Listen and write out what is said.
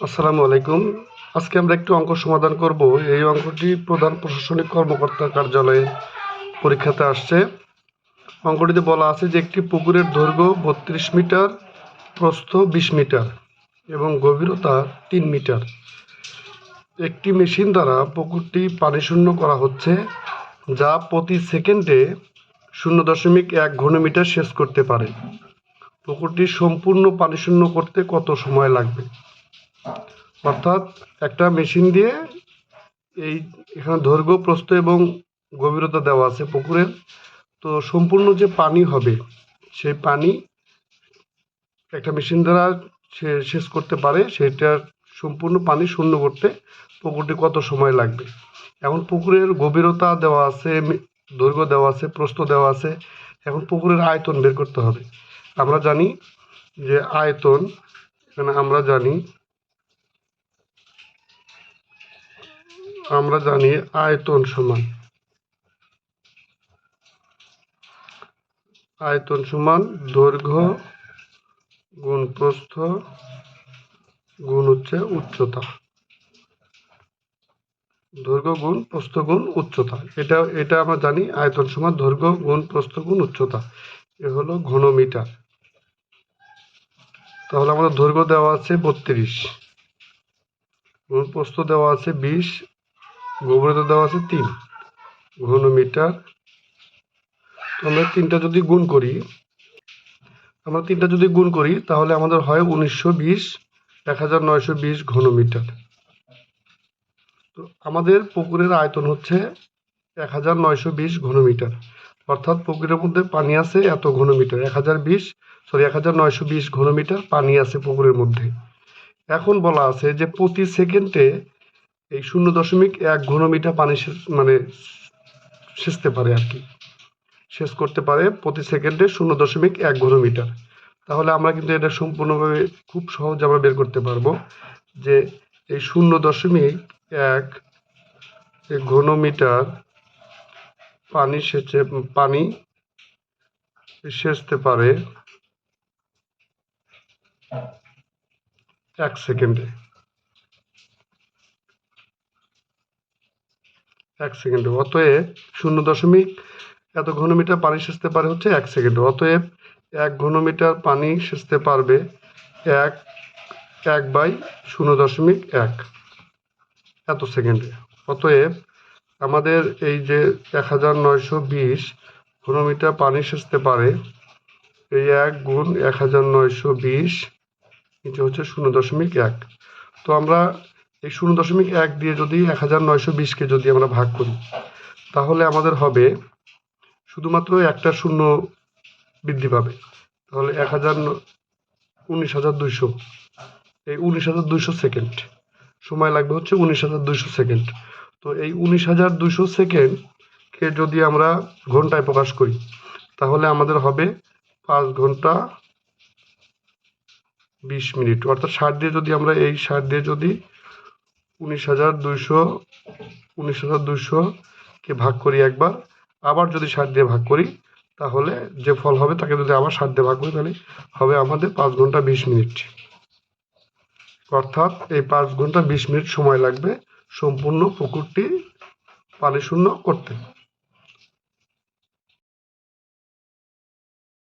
আসসালামু আলাইকুম। আজকে আমরা একটু অঙ্ক সমাধান করব। এই অঙ্কটি প্রধান প্রশাসনিক কর্মকর্তা কার্যালয়ে পরীক্ষাতে আসছে। অঙ্কটিতে বলা আছে যে একটি পুকুরের দৈর্ঘ্য বত্রিশ মিটার, প্রস্থ বিশ মিটার এবং গভীরতা তিন মিটার। একটি মেশিন দ্বারা পুকুরটি পানি শূন্য করা হচ্ছে, যা প্রতি সেকেন্ডে শূন্য দশমিক এক ঘনমিটার সেচ করতে পারে। পুকুরটি সম্পূর্ণ পানি শূন্য করতে কত সময় লাগবে? অর্থাৎ একটা মেশিন দিয়ে এই এখানে দৈর্ঘ্য, প্রস্থ এবং গভীরতা দেওয়া আছে পুকুরের তো সম্পূর্ণ যে পানি হবে, সেই পানি একটা মেশিন দ্বারা সে শেষ করতে পারে। সেটা সম্পূর্ণ পানি শূন্য করতে পুকুরটি কত সময় লাগবে? এখন পুকুরের গভীরতা দেওয়া আছে দৈর্ঘ্য দেওয়া আছে, প্রস্থ দেওয়া আছে। এখন পুকুরের আয়তন বের করতে হবে। আমরা জানি যে আয়তন, এখানে আমরা জানি আমরা জানি আয়তন সমান। আয়তন সমান দৈর্ঘ্য গুণ প্রস্থ গুণ হচ্ছে উচ্চতা। দৈর্ঘ্য গুণ, প্রস্থ গুণ, উচ্চতা। এটা এটা আমরা জানি আয়তন সমান দৈর্ঘ্য গুণ, প্রস্থ গুণ, উচ্চতা। এ হলো ঘনমিটার। তাহলে আমাদের দৈর্ঘ্য দেওয়া আছে বত্রিশ। গুণ প্রস্থ দেওয়া আছে বিশ। গভীরতা দেওয়া আছে তিন ঘনমিটার। আমরা তিনটা যদি গুণ করি, আমরা তিনটা যদি গুণ করি, তাহলে আমাদের হয় উনিশশো বিশ, এক হাজার নয়শো বিশ ঘনমিটার। তো আমাদের পুকুরের আয়তন হচ্ছে এক হাজার নয়শো বিশ ঘনমিটার। অর্থাৎ পুকুরের মধ্যে পানি আছে এত ঘনমিটার। এক হাজার বিশ সরি এক হাজার নয়শো বিশ ঘনমিটার পানি আছে পুকুরের মধ্যে। এখন বলা আছে যে প্রতি সেকেন্ডে এই শূন্য দশমিক এক ঘনমিটার পানি মানে সেচতে পারে আর কি। শেষ করতে পারে প্রতি সেকেন্ডে শূন্য দশমিক এক ঘনমিটার। তাহলে আমরা কিন্তু এটা সম্পূর্ণভাবে খুব সহজে আমরা বের করতে পারব যে এই শূন্য দশমিক এক এই ঘনমিটার পানি সেচে, পানি সেচতে পারে এক সেকেন্ডে। এক সেকেন্ডে অতএব শূন্য দশমিক এত ঘনমিটার পানি সেচতে পারে হচ্ছে এক সেকেন্ডে অতএব এক ঘনমিটার পানি সেচতে পারবে এক এক বাই শূন্য দশমিক এক এত সেকেন্ডে অতএব আমাদের এই যে এক হাজার নয়শো বিশ ঘনমিটার পানি সেচতে পারে, এই এক গুণ এক হাজার নয়শো বিশ নিচে হচ্ছে শূন্য দশমিক এক। তো আমরা এই শূন্য দশমিক এক দিয়ে যদি এক হাজার নয়শো বিশকে যদি আমরা ভাগ করি, তাহলে আমাদের হবে শুধুমাত্র একটা শূন্য বৃদ্ধি পাবে। তাহলে এক হাজার উনিশ হাজার দুইশো, এই উনিশ হাজার দুইশো সেকেন্ড। সময় লাগবে হচ্ছে উনিশ হাজার দুইশো সেকেন্ড। তো এই উনিশ হাজার দুইশো সেকেন্ডকে যদি আমরা ঘন্টায় প্রকাশ করি, তাহলে আমাদের হবে পাঁচ ঘণ্টা বিশ মিনিট। অর্থাৎ ষাট দিয়ে যদি আমরা এই ষাট দিয়ে যদি উনিশ হাজার দুইশো, উনিশ হাজার দুইশোকে ভাগ করি একবার। আবার যদি ষাট দিয়ে ভাগ করি, তাহলে যে ফল হবে তাকে যদি আবার ষাট দিয়ে ভাগ করি, তাহলে হবে আমাদের পাঁচ ঘণ্টা বিশ মিনিট। অর্থাৎ এই পাঁচ ঘণ্টা বিশ মিনিট সময় লাগবে সম্পূর্ণ পুকুরটি পানিশূন্য করতে।